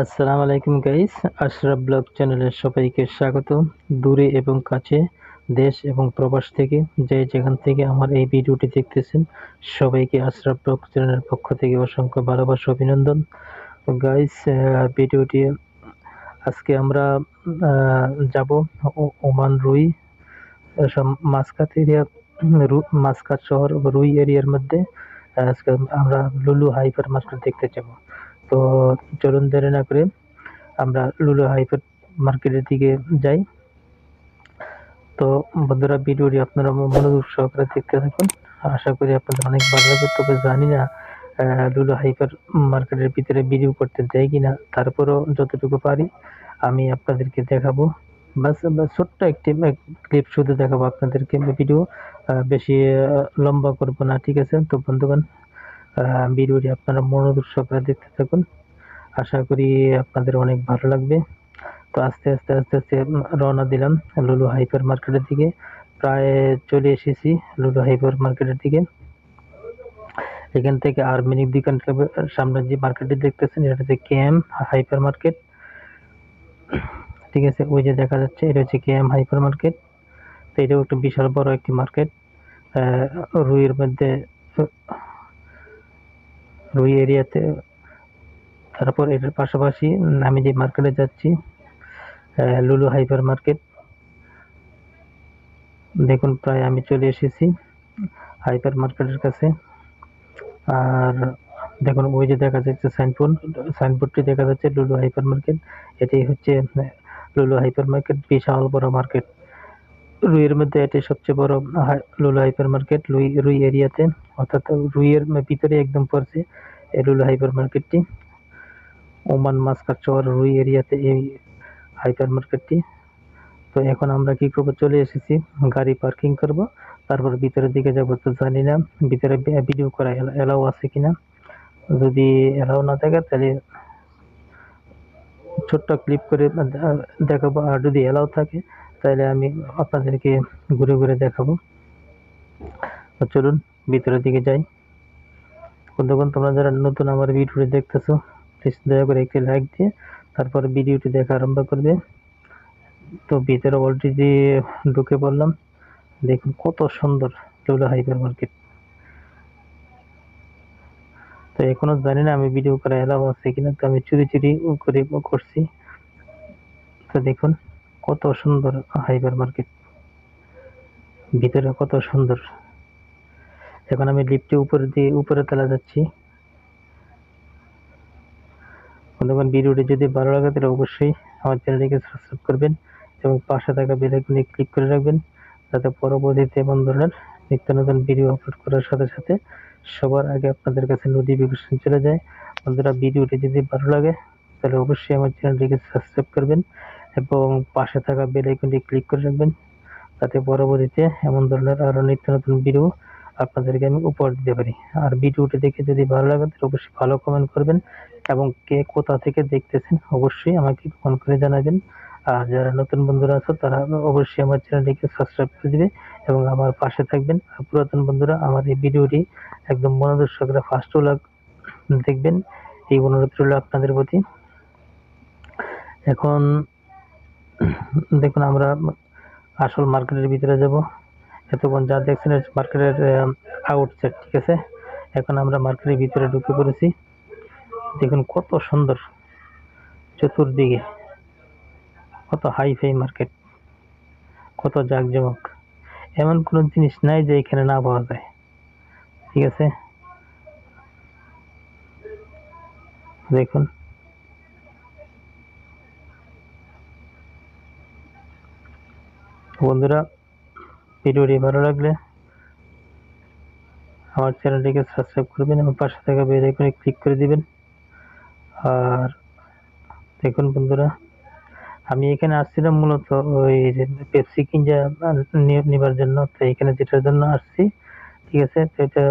আসসালামু আলাইকুম guys Ashraf blog চ্যানেলের সবাইকে স্বাগত দূরে এবং কাছে, দেশ এবং প্রবাস থেকে, যে যেখান থেকে আমার এই ভিডিওটি দেখতেছেন, সবাইকে আশরাফ ব্লগ চ্যানেলের পক্ষ থেকে অসংখ্য ভালোবাসা, অভিনন্দন। গাইস ভিডিওটি, আজকে আমরা যাব ওমান রুই মাসকাত এরিয়া মাসকাত শহর, রুই এরিয়ার মধ্যে। আজকে আমরা লুলু হাইপার মার্কেট দেখতে যাব। তো চলুন দেরি না করে আমরা লুলু হাইপার মার্কেটের দিকে যাই। তো বন্ধুরা, ভিডিওটি আপনারা মনোযোগ সহকারে দেখতে থাকুন। আশা করি আপনাদের অনেক ভালো লাগবে। তবে জানি না লুলু হাইপার মার্কেটের ভিতরে ভিডিও করতে দেয় কিনা, তারপরও যতটুকু পারি আমি আপনাদেরকে দেখাবো। বাস ছোট্ট একটি ক্লিপ শুধু দেখাবো আপনাদেরকে ভিডিও। বেশি লম্বা করব না, ঠিক আছে? তো বন্ধুগণ ভিডিওটি আপনারা মনোযোগ সহকারে দেখতে থাকুন। আশা করি আপনাদের অনেক ভালো লাগবে। তো আস্তে আস্তে আস্তে আস্তে রওনা দিলাম লুলু হাইপার মার্কেটের দিকে। প্রায় চলে এসেছি লুলু হাইপার মার্কেটের দিকে। এখান থেকে আর মিনিক দোকান সামনে যে মার্কেটটি দেখতেছেন, এটা হচ্ছে কেএম হাইপার মার্কেট। ঠিক আছে, ওই যে দেখা যাচ্ছে, এটা হচ্ছে কেএম হাইপার মার্কেট। তো এটাও একটা বিশাল বড় একটি মার্কেট। রুইয়ের মধ্যে রুই এরিয়াতে। তারপর এটার পাশাপাশি আমি যে মার্কেটে যাচ্ছি লুলু হাইপার মার্কেট দেখুন, প্রায় আমি চলে এসেছি হাইপার মার্কেটের কাছে। আর দেখুন, ওই যে দেখা যাচ্ছে সাইনবোর্ড সাইনবোর্ডটি দেখা যাচ্ছে লুলু হাইপার মার্কেট এটি হচ্ছে লুলু হাইপার মার্কেট বিশাল বড় মার্কেট রুইয়ের মধ্যে এটাই সবচেয়ে বড় লুলু হাইপার মার্কেট লুই, রুই এরিয়াতে। অর্থাৎ রুইয়ের ভিতরে একদম পড়ছে এই লুলু হাইপার মার্কেটটি ওমান মাস্কার চর রুই এরিয়াতে এই হাইপার মার্কেটটি তো এখন আমরা কি করব? চলে এসেছি, গাড়ি পার্কিং করব। তারপর ভিতরের দিকে যাব তো জানি না, ভিতরে ভিডিও করা এলাও আছে কিনা। যদি এলাও না থাকে তাহলে ছোট্ট ক্লিপ করে দেখাবো। আর যদি এলাও থাকে তাহলে আমি আপনাদেরকে ঘুরে ঘুরে দেখাবো। তো চলুন, ভিতরের দিকে যাই। বন্ধুগণ, তোমরা যারা নতুন আমার ভিডিওটি দেখতেছো প্লিজ দয়া করে একটি লাইক দিয়ে তারপর ভিডিওটি দেখা আরম্ভ করবে। তো ভিতরে অলরেডি ঢুকে পড়লাম। দেখুন কত সুন্দর লুলা হাইপার মার্কেট তো এখনও জানি না আমি ভিডিও করা এলাও আছে কিনা, তো আমি চুরি চুরি করে করছি। তো দেখুন কত সুন্দর হাইবার মার্কেট। ভিতরে কত সুন্দর। এখন আমি লিফটে উপরে দিয়ে উপরে তলা যাচ্ছি। বন্ধুগণ, ভিডিওটি যদি ভালো লাগে, তাহলে অবশ্যই আমার চ্যানেলটিকে সাবস্ক্রাইব করবেন এবং পাশে থাকা বেলাইকনে ক্লিক করে রাখবেন। যাতে পরবর্তীতে এমন ধরনের নিত্য নতুন ভিডিও আপলোড করার সাথে সাথে সবার আগে আপনাদের কাছে নোটিফিকেশন চলে যায়। বন্ধুরা, ভিডিওটি যদি ভালো লাগে, তাহলে অবশ্যই আমার চ্যানেলটিকে সাবস্ক্রাইব করবেন এবং পাশে থাকা বেলাইকনটি ক্লিক করে রাখবেন। তাতে পরবর্তীতে এমন ধরনের আরও নিত্য নতুন ভিডিও আপনাদেরকে আমি উপহার দিতে পারি। আর ভিডিওটি দেখে যদি ভালো লাগে, তাহলে অবশ্যই ভালো কমেন্ট করবেন এবং কে কোথা থেকে দেখতেছেন অবশ্যই আমাকে ফোন করে জানাবেন। আর যারা নতুন বন্ধুরা আছো, তারা অবশ্যই আমার চ্যানেলটিকে সাবস্ক্রাইব করে দিবে এবং আমার পাশে থাকবেন। আর পুরাতন বন্ধুরা, আমার এই ভিডিওটি একদম মনোদর্শকরা ফার্স্ট লাগ দেখবেন। এই অনুরোধ রইল আপনাদের প্রতি। এখন দেখুন, আমরা আসল মার্কেটের ভিতরে যাব। এতক্ষণ যা দেখছেন মার্কেটের আউটসাইড ঠিক আছে? এখন আমরা মার্কেটের ভিতরে ঢুকে পড়েছি। দেখুন, কত সুন্দর চতুর্দিকে। কত হাই ফাই মার্কেট। কত জাঁকজমক। এমন কোনো জিনিস নাই যে এখানে না পাওয়া যায়। ঠিক আছে? দেখুন বন্ধুরা, ভিডিওটি ভালো লাগলে আমার চ্যানেলটিকে সাবস্ক্রাইব করবেন এবং পাশে থাকা বেল আইকনে ক্লিক করে দিবেন। আর দেখুন বন্ধুরা, আমি এখানে আসছিলাম মূলত ওই যে পেপসি কিনজা নেবার জন্য। তো এখানে যেটার জন্য আসছি, ঠিক আছে? তো এটা